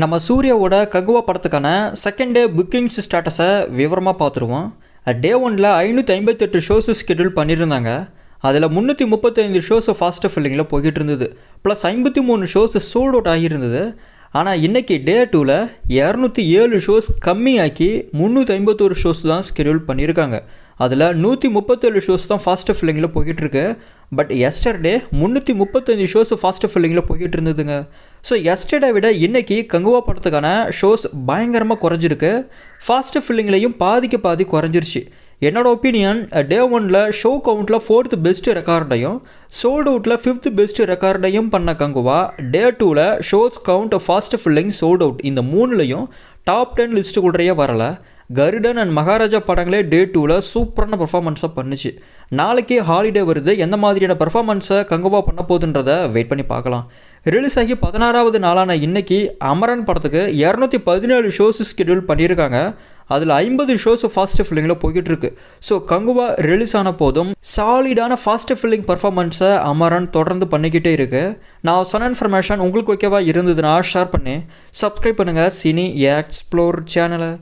நம்ம சூர்யாவோட கங்குவா படத்துக்கான செகண்ட் டே புக்கிங்ஸ் ஸ்டேட்டஸை விவரமாக பார்த்துருவோம். டே ஒனில் ஐநூற்றி ஐம்பத்தெட்டு ஷோஸு ஸ்கெடியூல் பண்ணியிருந்தாங்க. அதில் முந்நூற்றி முப்பத்தைந்து ஷோஸு ஃபாஸ்ட்டு ஃபில்லிங்கில் போய்கிட்டு இருந்தது. ப்ளஸ் ஐம்பத்தி மூணு ஷோஸு சோல்ட் அவுட் ஆகியிருந்தது. ஆனால் இன்றைக்கி டே டூவில் இரநூத்தி ஏழு ஷோஸ் கம்மியாக்கி முந்நூற்றி ஐம்பத்தோரு ஷோஸ் தான் ஸ்கெடியூல் பண்ணியிருக்காங்க. அதில் நூற்றி முப்பத்தேழு ஷோஸ் தான் ஃபாஸ்ட்டு ஃபில்லிங்கில் போய்கிட்டு இருக்கு. பட் எஸ்டர்டே முந்நூற்றி முப்பத்தஞ்சு ஷோஸ் ஃபாஸ்ட்டு ஃபில்லிங்கில் போய்கிட்டு இருந்ததுங்க ஸோ எஸ்டர்டே விட இன்றைக்கி கங்குவா படத்துக்கான ஷோஸ் பயங்கரமாக குறைஞ்சிருக்கு. ஃபாஸ்ட்டு ஃபில்லிங்லேயும் பாதிக்கு பாதி குறைஞ்சிருச்சு. என்னோட ஒப்பீனியன் டே ஒனில் ஷோ கவுண்ட்டில் ஃபோர்த்து பெஸ்ட்டு ரெக்கார்டையும் சோல்ட் அவுட்டில் ஃபிஃப்த் பெஸ்ட் ரெக்கார்டையும் பண்ண கங்குவா டே டூவில் shows count fast filling sold out இந்த மூணுலையும் டாப் டென் லிஸ்ட்டு லிஸ்ட்டுக்குள்ளேயே வரலை. கருடன் அண்ட் மகாராஜா படங்களே டே டூவில் சூப்பரான பர்ஃபார்மன்ஸாக பண்ணுச்சு. நாளைக்கு ஹாலிடே வருது எந்த மாதிரியான பர்ஃபார்மன்ஸை கங்குவா பண்ண போகுதுன்றத வெயிட் பண்ணி பார்க்கலாம். ரிலீஸ் ஆகி பதினாறாவது நாளான இன்னைக்கு அமரன் படத்துக்கு இரநூத்தி பதினேழு ஷோஸ் ஸ்கெடியூல் பண்ணியிருக்காங்க. அதில் ஐம்பது ஷோஸ் ஃபாஸ்ட் ஃபில்லிங்கில் போய்கிட்டு இருக்கு. ஸோ கங்குவா ரிலீஸ் ஆன போதும் சாலிடான ஃபாஸ்ட் ஃபில்லிங் பர்ஃபார்மன்ஸை அமரன் தொடர்ந்து பண்ணிக்கிட்டே இருக்கு. நான் சொன்ன இன்ஃபர்மேஷன் உங்களுக்கு ஓகேவா இருந்ததுன்னா ஷேர் பண்ணி. சப்ஸ்கிரைப் பண்ணுங்கள் சினி எக்ஸ்ப்ளோர் சேனலை